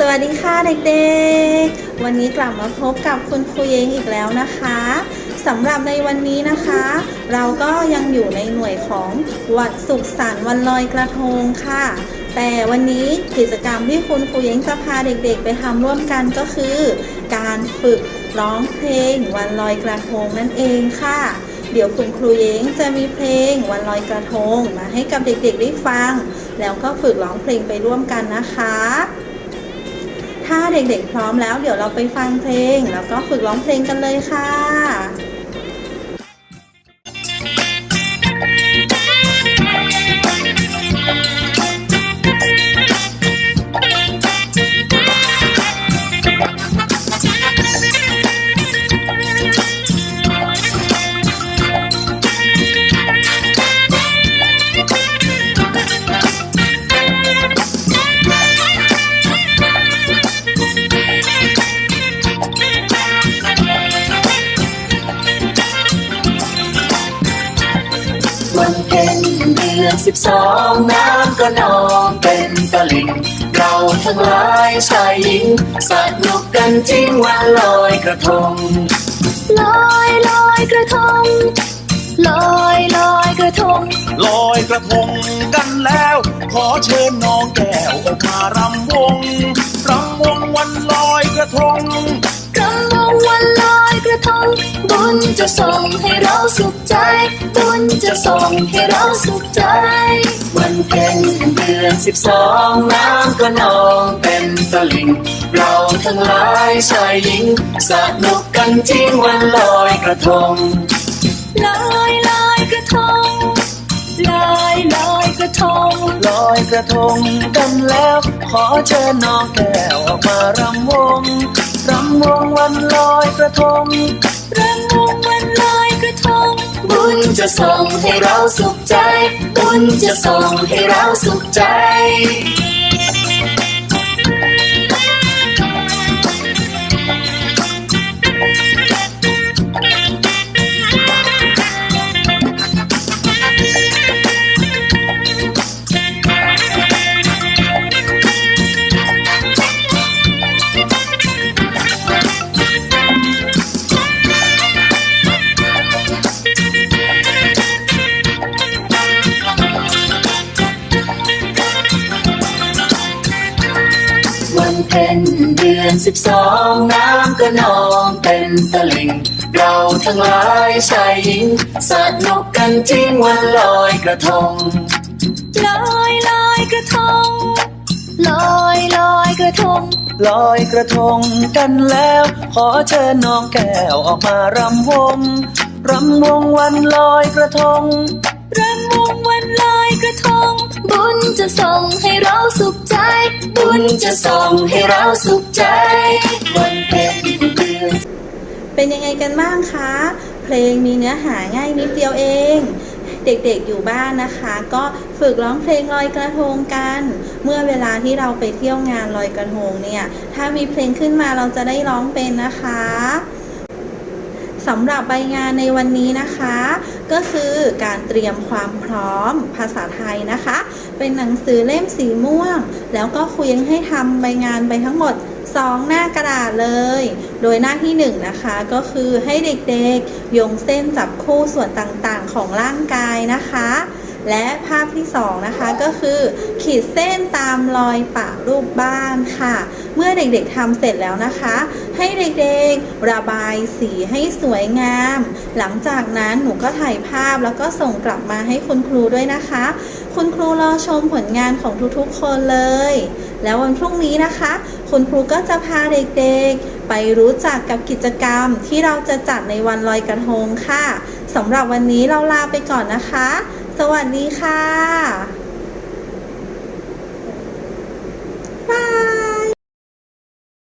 สวัสดีค่ะเด็กๆ วันนี้กลับมาพบกับคุณครูเยงอีกแล้วนะคะสำหรับในวันนี้นะคะ เราก็ยังอยู่ในหน่วยของวัดสุขสันต์วันลอยกระทงค่ะ แต่วันนี้กิจกรรมที่คุณครูเยงจะพาเด็กๆ ไปทำร่วมกันก็คือ การฝึกร้องเพลงวันลอยกระทงนั่นเองค่ะเดี๋ยวคุณครูเย้งจะมีเพลงวันลอยกระทงมาให้กับเด็กๆได้ฟัง แล้วก็ฝึกร้องเพลงไปร่วมกันนะคะ ถ้าเด็กๆพร้อมแล้ว เดี๋ยวเราไปฟังเพลง แล้วก็ฝึกร้องเพลงกันเลยค่ะ อนสิบสองน้ำก็นองเป็นตะลิ่งเราทั้งหลายชายหญิงสนุกกันจริงวันลอยกระทง ลอยลอยกระทง ลอยลอยกระทง ลอยกระทงกันแล้ว ขอเชิญน้องแก้วออกมารำวงรำวงวันลอยกระทงรำวงวันลอยก ระทงบุญจะส่งให้เราสุขใจ บุญจะส่งให้เราสุขใจ วันเพ็ญเดือนสิบสองน้ำก็นองเป็นตะลิ่ง เราทั้งหลายชายหญิงสนุกกันจริงวันลอยกระทงลอยลอยกระทงลอยลอยกระทงลอยกระทงกันแล้ว ขอเชิญน้องแก้วออกมารำวงรำวงวันลอยกระทงรำวงวันลอยกระทง บุญจะส่งให้เราสุขใจ บุญจะส่งให้เราสุขใจ เพ็ญเดือนสิบสองน้ำก็นองเป็นตะลิ่ง เราทั้งหลายชายหญิงสนุกกันจริงวันลอยกระทงลอยลอยกระทงลอยลอยกระทงลอยกระทงกันแล้ว ขอเชิญน้องแก้วออกมารำวงรำวงวันลอยกระทงรำวงวันลอยก ระทง บุญจะส่งให้เราสุขใจ บุญจะส่งให้เราสุขใจ วันเพ็ญเดือนเป็นยังไงกันบ้างคะ เพลงมีเนื้อหาง่ายนิดเดียวเอง เด็กๆอยู่บ้านนะคะ ก็ฝึกร้องเพลงลอยกระทงกัน เมื่อเวลาที่เราไปเที่ยวงานลอยกระทงเนี่ย ถ้ามีเพลงขึ้นมาเราจะได้ร้องเป็นนะคะ สำหรับใบงานในวันนี้นะคะ ก็คือการเตรียมความพร้อมภาษาไทยนะคะ เป็นหนังสือเล่มสีม่วง แล้วก็คุยงให้ทำใบงานไปทั้งหมด 2 หน้ากระดาษเลย โดยหน้าที่1นะคะก็คือให้เด็กๆโยงเส้นจับคู่ส่วนต่างๆของร่างกายนะคะ และภาพที่2นะคะก็คือขีดเส้นตามรอยปะรูปบ้านค่ะ เมื่อเด็กๆทำเสร็จแล้วนะคะ ให้เด็กๆระบายสีให้สวยงาม หลังจากนั้นหนูก็ถ่ายภาพแล้วก็ส่งกลับมาให้คุณครูด้วยนะคะ คุณครูรอชมผลงานของทุกๆคนเลย แล้ววันพรุ่งนี้นะคะ คุณครูก็จะพาเด็กๆ ไปรู้จักกับกิจกรรมที่เราจะจัดในวันลอยกระทงค่ะสำหรับวันนี้เราลาไปก่อนนะคะ สวัสดีค่ะ